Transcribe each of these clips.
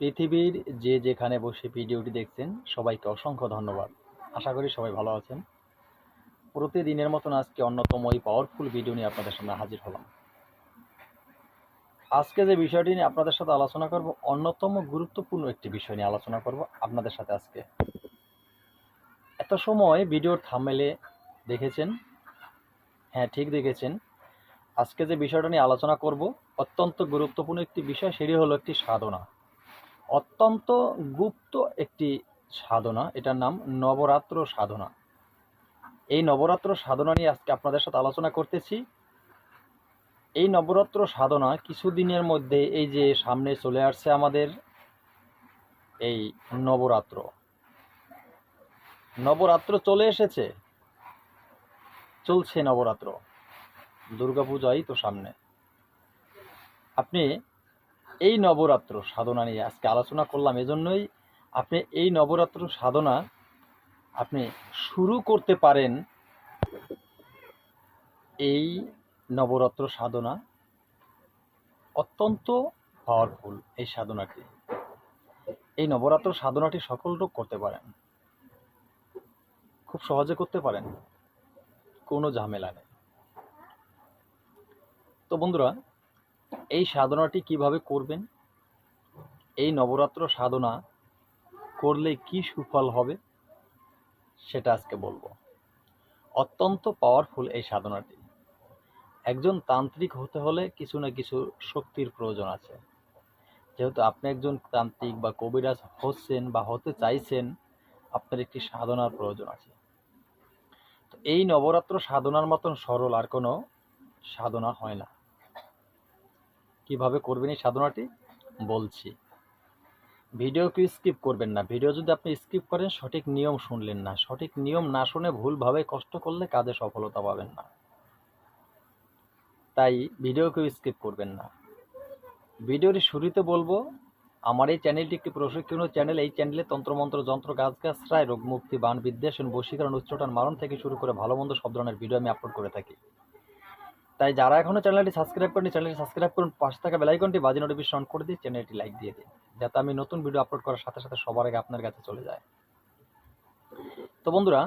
পৃথিবীর যে যেখানে বসে ভিডিওটি দেখছেন, সবাইকে অসংখ্য ধন্যবাদ। আশা করি সবাই ভালো আছেন। প্রতিদিনের মতন আজকে অন্যতম এই পাওয়ারফুল ভিডিও নিয়ে আপনাদের সামনে হাজির হলাম। আজকে যে বিষয়টি নিয়ে আপনাদের সাথে আলোচনা করব, অন্যতম গুরুত্বপূর্ণ একটি বিষয় নিয়ে আলোচনা করব আপনাদের সাথে আজকে। এত সময় ভিডিওর থামেলে দেখেছেন? হ্যাঁ ঠিক দেখেছেন। আজকে যে বিষয়টা নিয়ে আলোচনা করব, অত্যন্ত গুরুত্বপূর্ণ একটি বিষয়, সেটি হলো একটি সাধনা। অত্যন্ত গুপ্ত একটি সাধনা। এটার নাম নবরাত্র সাধনা। এই নবরাত্র সাধনা নিয়ে আজকে আপনাদের সাথে আলোচনা করতেছি। এই নবরাত্র সাধনা কিছুদিনের মধ্যে এই যে সামনে চলে আসছে আমাদের এই নবরাত্র। নবরাত্র চলে এসেছে। চলছে নবরাত্র। দুর্গাপূজাই তো সামনে। আপনি এই নবরাত্র সাধনা নিয়ে আজকে আলোচনা করলাম। এজন্যই আপনি এই নবরাত্র সাধনা আপনি শুরু করতে পারেন এই নবরাত্র সাধনা অত্যন্ত পাওয়ারফুল এই সাধনাটি। এই নবরাত্র সাধনাটি সকল লোক করতে পারেন। খুব সহজে করতে পারেন। কোনো ঝামেলা নেই। তো বন্ধুরা এই সাধনাটি কীভাবে করবেন? এই নবরাত্র সাধনা করলে কি সুফল হবে? সেটা আজকে বলব। অত্যন্ত পাওয়ারফুল এই সাধনাটি। একজন তান্ত্রিক হতে হলে কিছু না কিছু শক্তির প্রয়োজন আছে। যেহেতু আপনি একজন তান্ত্রিক বা কবিরাজ হচ্ছেন বা হতে চাইছেন, আপনার একটি সাধনার প্রয়োজন আছে। তো এই নবরাত্র সাধনার মতন সরল আর কোনো সাধনা হয় না। কীভাবে করবেন এই সাধনাটি? বলছি। ভিডিওকে স্কিপ করবেন না। ভিডিও যদি আপনি স্কিপ করেন, সঠিক নিয়ম শুনলেন না। সঠিক নিয়ম না শুনে ভুলভাবে কষ্ট করলে কাজে সফলতা পাবেন না। তাই ভিডিওকেও স্কিপ করবেন না। ভিডিওর শুরুতে বলব, আমার এই চ্যানেলটি একটি প্রশিক্ষণীয় চ্যানেল। এই চ্যানেলে তন্ত্রমন্ত্র, যন্ত্র, গাছ গাছরায় রোগ মুক্তি বান বিদ্বেষণ বশীকরণ, উচ্চটান, মারণ থেকে শুরু করে ভালো মন্দ সব ধরনের ভিডিও আমি আপলোড করে থাকি। তাই যারা এখনও চ্যানেলটি সাবস্ক্রাইব করেনি, চ্যানেলটি সাবস্ক্রাইব করুন। পাশে থাকা বেলাইকনটি বাজি নোটিফিকেশন করে দিয়ে চ্যানেলটি লাইক দিয়ে দিন, যাতে আমি নতুন ভিডিও আপলোড করার সাথে সাথে সবার আগে আপনার কাছে চলে যায়। তো বন্ধুরা,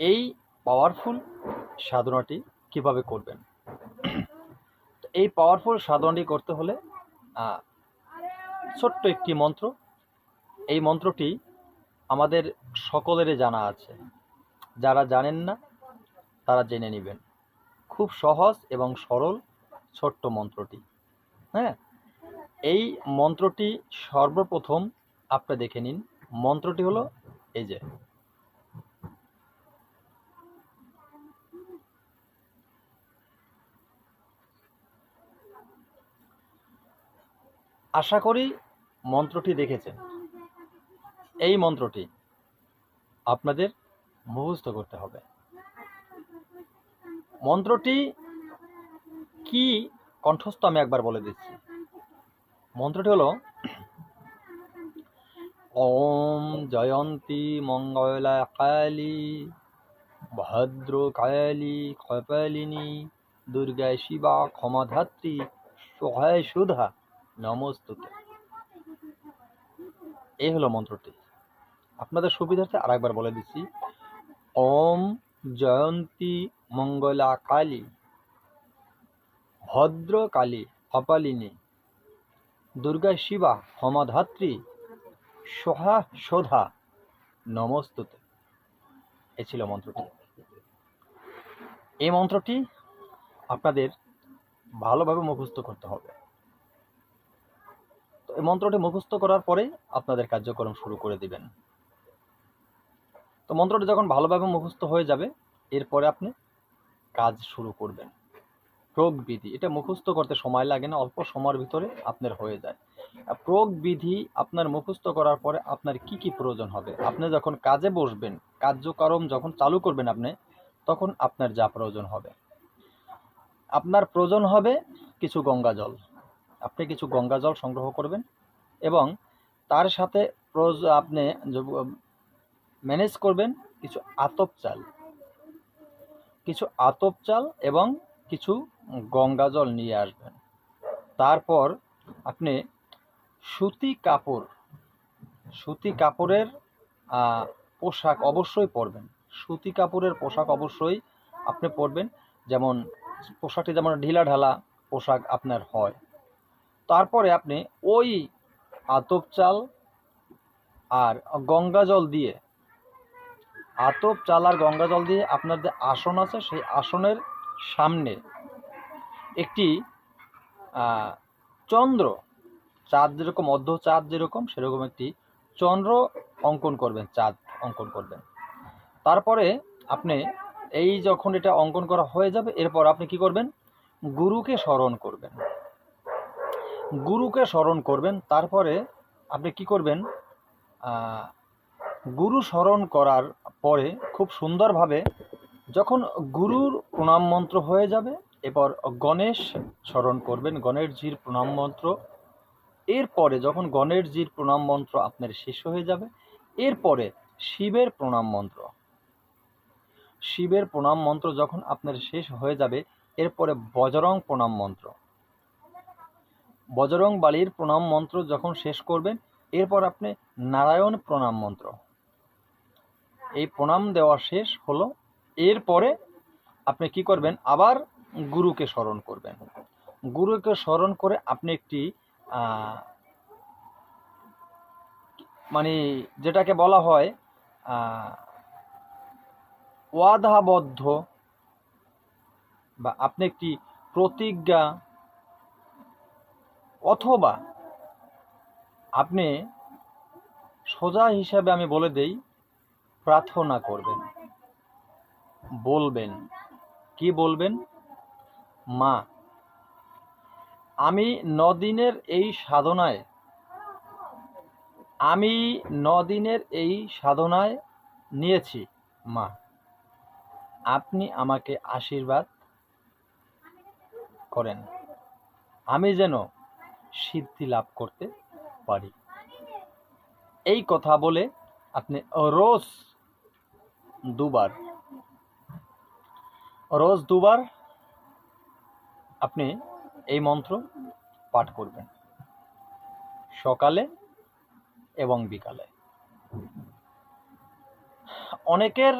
এই পাওয়ারফুল সাধনাটি কীভাবে করবেন? এই পাওয়ারফুল সাধনাটি করতে হলে ছোট্ট একটি মন্ত্র। এই মন্ত্রটি আমাদের সকলেরই জানা আছে। যারা জানেন না, তারা জেনে নেবেন। খুব সহজ এবং সরল ছোট্ট মন্ত্রটি। হ্যাঁ? এই মন্ত্রটি সর্বপ্রথম আপনি দেখে নিন। মন্ত্রটি হলো এই যে। আশা করি মন্ত্রটি দেখেছেন। এই মন্ত্রটি আপনাদের মুখস্থ করতে হবে। মন্ত্রটি কি কণ্ঠস্থ আমি একবার বলে দিচ্ছি। মন্ত্রটি হলো, ওম জয়ন্তী মঙ্গলা কালী ভদ্র কালী কপালিনী দুর্গা শিবা ক্ষমাধাত্রী, সহায় সুধা, নমস্তুতে। এই হলো মন্ত্রটি। আপনাদের সুবিধার্থে আরেকবার বলে দিচ্ছি, ওম জয়ন্তী মঙ্গলা কালী ভদ্র কালী কপালিনী, দুর্গা শিবা, ক্ষমাধাত্রী, সোহা শোধা নমস্তুতে। এ ছিল মন্ত্রটি। এই মন্ত্রটি আপনাদের ভালোভাবে মুখস্থ করতে হবে। তো এই মন্ত্রটি মুখস্থ করার পরে আপনাদের কার্যক্রম শুরু করে দিবেন। তো মন্ত্রটি যখন ভালোভাবে মুখস্থ হয়ে যাবে, এরপরে আপনি কাজ শুরু করবেন। প্রয়োগ বিধি এটা মুখস্থ করতে সময় লাগে না, অল্প সময়ের ভিতরে আপনার হয়ে যায়। আর প্রয়োগ বিধি আপনার মুখস্থ করার পরে আপনার কি কি প্রয়োজন হবে? আপনি যখন কাজে বসবেন, কার্যক্রম যখন চালু করবেন আপনি, তখন আপনার যা প্রয়োজন হবে। আপনার প্রয়োজন হবে কিছু গঙ্গা জল। আপনি কিছু গঙ্গা জল সংগ্রহ করবেন এবং তার সাথে প্রয়োজ- আপনি ম্যানেজ করবেন কিছু আতপ চাল। কিছু আতপ চাল এবং কিছু গঙ্গা জল নিয়ে আসবেন। তারপর আপনি সুতি কাপড়, সুতি কাপড়ের পোশাক অবশ্যই পরবেন। সুতি কাপড়ের পোশাক অবশ্যই আপনি পরবেন। যেমন পোশাকটি যেমন ঢিলা ঢালা পোশাক আপনার হয়। তারপরে আপনি ওই আতপ চাল আর গঙ্গা জল দিয়ে আতপ চাল আর গঙ্গা জল দিয়ে আপনার যে আসন আছে, সেই আসনের সামনে একটি চন্দ্র, চাঁদ যেরকম, অর্ধ চাঁদ যেরকম, সেরকম একটি চন্দ্র অঙ্কন করবেন, চাঁদ অঙ্কন করবেন। তারপরে আপনি এই যখন এটা অঙ্কন করা হয়ে যাবে, এরপর আপনি কি করবেন? গুরুকে স্মরণ করবেন। গুরুকে স্মরণ করবেন, তারপরে আপনি কি করবেন? গুরু স্মরণ করার পরে খুব সুন্দরভাবে যখন গুরুর প্রণাম মন্ত্র হয়ে যাবে, এরপর গণেশ স্মরণ করবেন গণেশজির প্রণাম মন্ত্র। এরপরে যখন গণেশজির প্রণাম মন্ত্র আপনার শেষ হয়ে যাবে, এরপরে শিবের প্রণাম মন্ত্র। শিবের প্রণাম মন্ত্র যখন আপনার শেষ হয়ে যাবে, এরপরে বজরং প্রণাম মন্ত্র। বজরং বালির প্রণাম মন্ত্র যখন শেষ করবেন, এরপর আপনি নারায়ণ প্রণাম মন্ত্র। এই প্রণাম দেওয়া শেষ হলো। এরপরে আপনি কি করবেন? আবার গুরুকে স্মরণ করবেন। গুরুকে স্মরণ করে আপনি একটি মানে যেটাকে বলা হয় আহ, ওয়াদাবদ্ধ বা আপনি একটি প্রতিজ্ঞা অথবা আপনি সোজা হিসাবে আমি বলে দেই প্রার্থনা করবেন। বলবেন, কি বলবেন? মা, আমি নদিনের এই সাধনায়, আমি নদিনের এই সাধনায় নিয়েছি, মা। আপনি আমাকে আশীর্বাদ করেন। আমি যেন সিদ্ধি লাভ করতে পারি। এই কথা বলে আপনি রোজ দুবার। রোজ দুবার আপনি এই মন্ত্র পাঠ করবেন। সকালে এবং বিকালে। অনেকের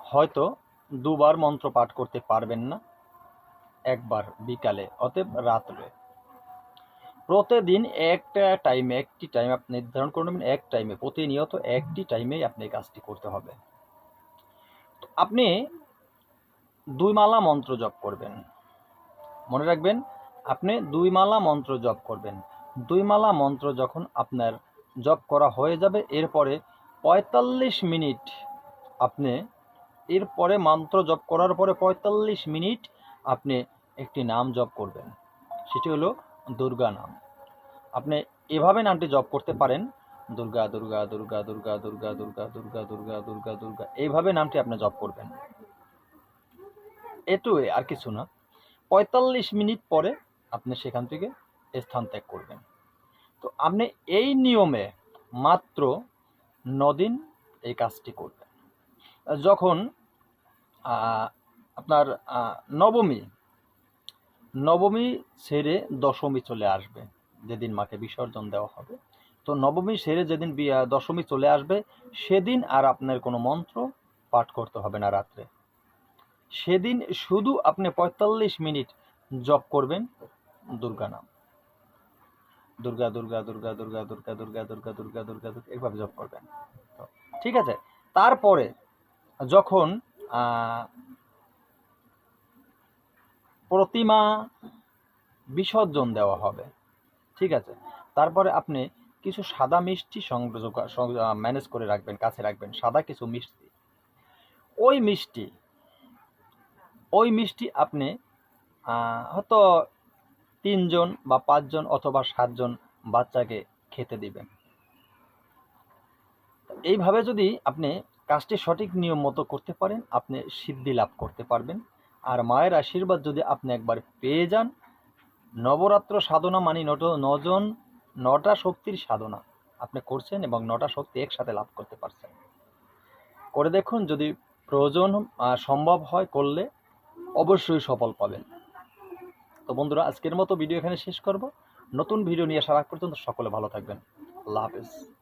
হয়তো দুবার মন্ত্র পাঠ করতে পারবেন না, একবার বিকালে, অতএব রাত্রে। প্রতিদিন একটা টাইমে একটি টাইম আপনি নির্ধারণ করে নেবেন, এক টাইমে প্রতিনিয়ত একটি টাইমে আপনি এই কাজটি করতে হবে। আপনি দুই মালা মন্ত্র জপ করবেন। মনে রাখবেন, আপনি দুই মালা মন্ত্র জপ করবেন। দুই মালা মন্ত্র যখন আপনার জপ করা হয়ে যাবে, এরপরে পঁয়তাল্লিশ মিনিট আপনি এরপরে মন্ত্র জপ করার পরে পঁয়তাল্লিশ মিনিট আপনি একটি নাম জপ করবেন। সেটি হলো দুর্গা নাম। আপনি এভাবে নামটি জপ করতে পারেন দুর্গা দুর্গা দুর্গা দুর্গা দুর্গা দুর্গা দুর্গা দুর্গা দুর্গা দুর্গা এইভাবে নামটি আপনি জপ করবেন এটুই আর কিছু না পঁয়তাল্লিশ মিনিট পরে আপনি সেখান থেকে স্থান ত্যাগ করবেন তো আপনি এই নিয়মে মাত্র নদিন এই কাজটি করবেন যখন আপনার নবমী নবমী ছেড়ে দশমী চলে আসবে যেদিন মাকে বিসর্জন দেওয়া হবে তো নবমী সেরে যেদিন দশমী চলে আসবে সেদিন আর আপনার কোনো মন্ত্র পাঠ করতে হবে না রাত্রে সেদিন শুধু আপনি পঁয়তাল্লিশ মিনিট জপ করবেন দুর্গা নাম দুর্গা দুর্গা দুর্গা দুর্গা দুর্গা দুর্গা দুর্গা দুর্গা দুর্গা দুর্গা এইভাবে জপ করবেন ঠিক আছে তারপরে যখন প্রতিমা বিসর্জন দেওয়া হবে ঠিক আছে তারপরে আপনি কিছু সাদা মিষ্টি সংযোগ ম্যানেজ করে রাখবেন, কাছে রাখবেন। সাদা কিছু মিষ্টি। ওই মিষ্টি ওই মিষ্টি আপনি হয়তো তিনজন বা পাঁচজন অথবা সাতজন বাচ্চাকে খেতে দিবেন। এইভাবে যদি আপনি কাজটি সঠিক নিয়ম মতো করতে পারেন, আপনি সিদ্ধি লাভ করতে পারবেন। আর মায়ের আশীর্বাদ যদি আপনি একবার পেয়ে যান, নবরাত্র সাধনা মানি নট, নজন নটা শক্তির সাধনা আপনি করছেন এবং নটা শক্তি একসাথে লাভ করতে পারছেন। করে দেখুন, যদি প্রয়োজন সম্ভব হয় করলে অবশ্যই সফল পাবেন। তো বন্ধুরা, আজকের মতো ভিডিও এখানে শেষ করব। নতুন ভিডিও নিয়ে আগ পর্যন্ত সকলে ভালো থাকবেন। আল্লাহ হাফেজ।